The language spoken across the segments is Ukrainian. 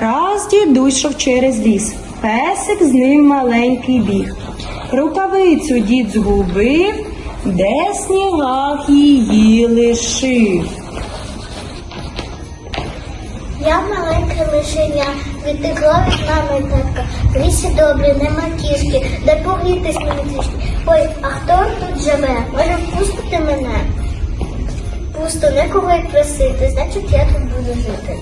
Раз дідусь йшов через ліс, песик з ним маленький біг. Рукавицю дід згубив, де снігах її лишив. Я маленьке лишеня, відтекло від мами татка. В лісі добре, нема кішки, де погрітись мені трішки. Ой, а хто тут живе? Може, впустити мене? Пусто, некого й просити, значить я тут буду жити.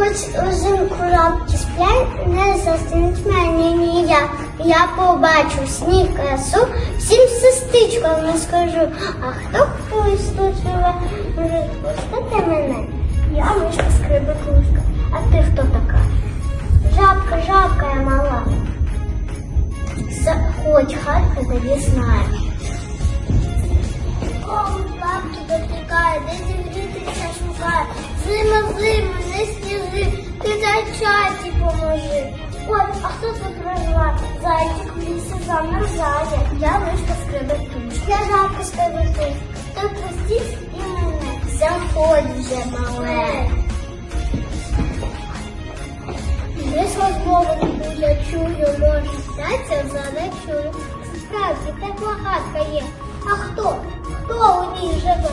Хоч узимку рабки сплять, не застинуть мене ніяк. Я побачу сніг красу, всім сестичкам не скажу. А хто хтось тут живе, може пустити мене? Я мишка скрибикушка. А ти хто така? Жабка, жабка я мала. Заходь, хатка тобі знає. Кому зайчаті поможи. Ой, а хто це проживає? Зайчик в лісі замерзає. Я мишка скребетушка. Я жабка скребетушка. То простіть і мене. Заходь вже, мале. Десь розмову я чую, може, статься за не чую. Справді, тепла хатка є. А хто? Хто у ній живе?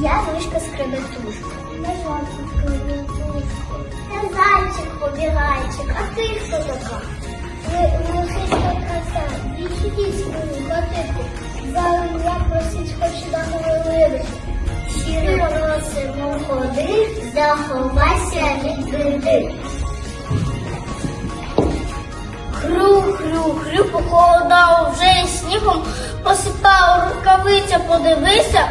Я мишка скребетушка. Я жабка скребетушка. Я зайчик побігайчик. А ти хто така? Ви мусичка краса. Відчудіть свою хатику. Зараз я просить хочу на хвилиночку. Щиро просимо ходи, заховайся від біди. Хрю, хрю, хрю, похолодав вже снігом посипав рукавиця, подивися,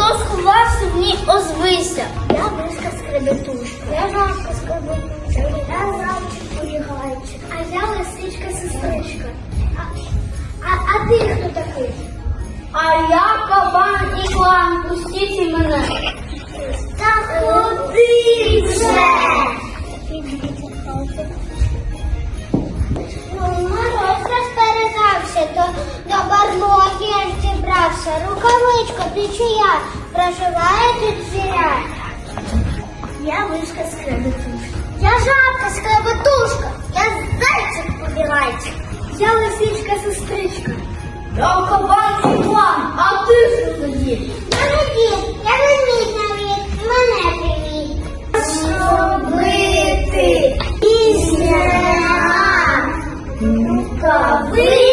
хто сховався в ній озвися. Я мишка скребетушка. Я жабка скребетушка. Я зайчик полігайчик. А я лисичка сестричка. А, а, а ти хто такий? А я кабан і клан, пустіть мене. Та ходи вже! Зібрався. Рукавичка, ти чия? Проживає тут зіря. Я вишка скребетушка. Я жабка скребетушка. Я зайчик побігайчик. Я лисичка сестричка. Я кабан і клан, а ти що тоді? Я не дід, я не мій навіть, мене привіт. Що робити? Пісня. Рукавичка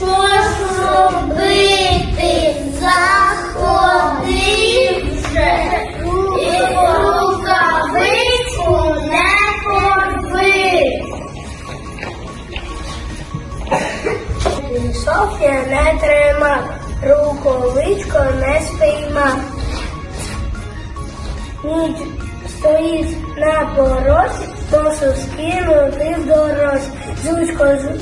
Що ж робити? Заходи вже і рукавичку не порви. Пішов я не тримав, рукавичку не спіймав. Ніч стоїть на порозі, носу скинути в дорозі. Зучко, зу-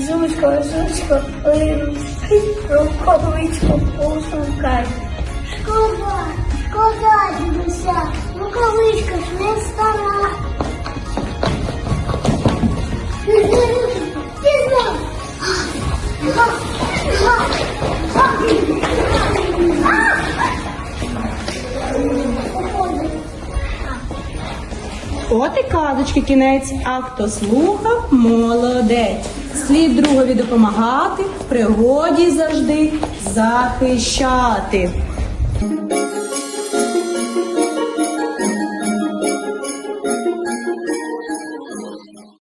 зузько, линський, рукавичку посукай. Шкода, шкода, дідуся, рукавичка ж не стара. От казочки кінець, а хто слухав, молодець. Слід другові допомагати, в пригоді завжди захищати.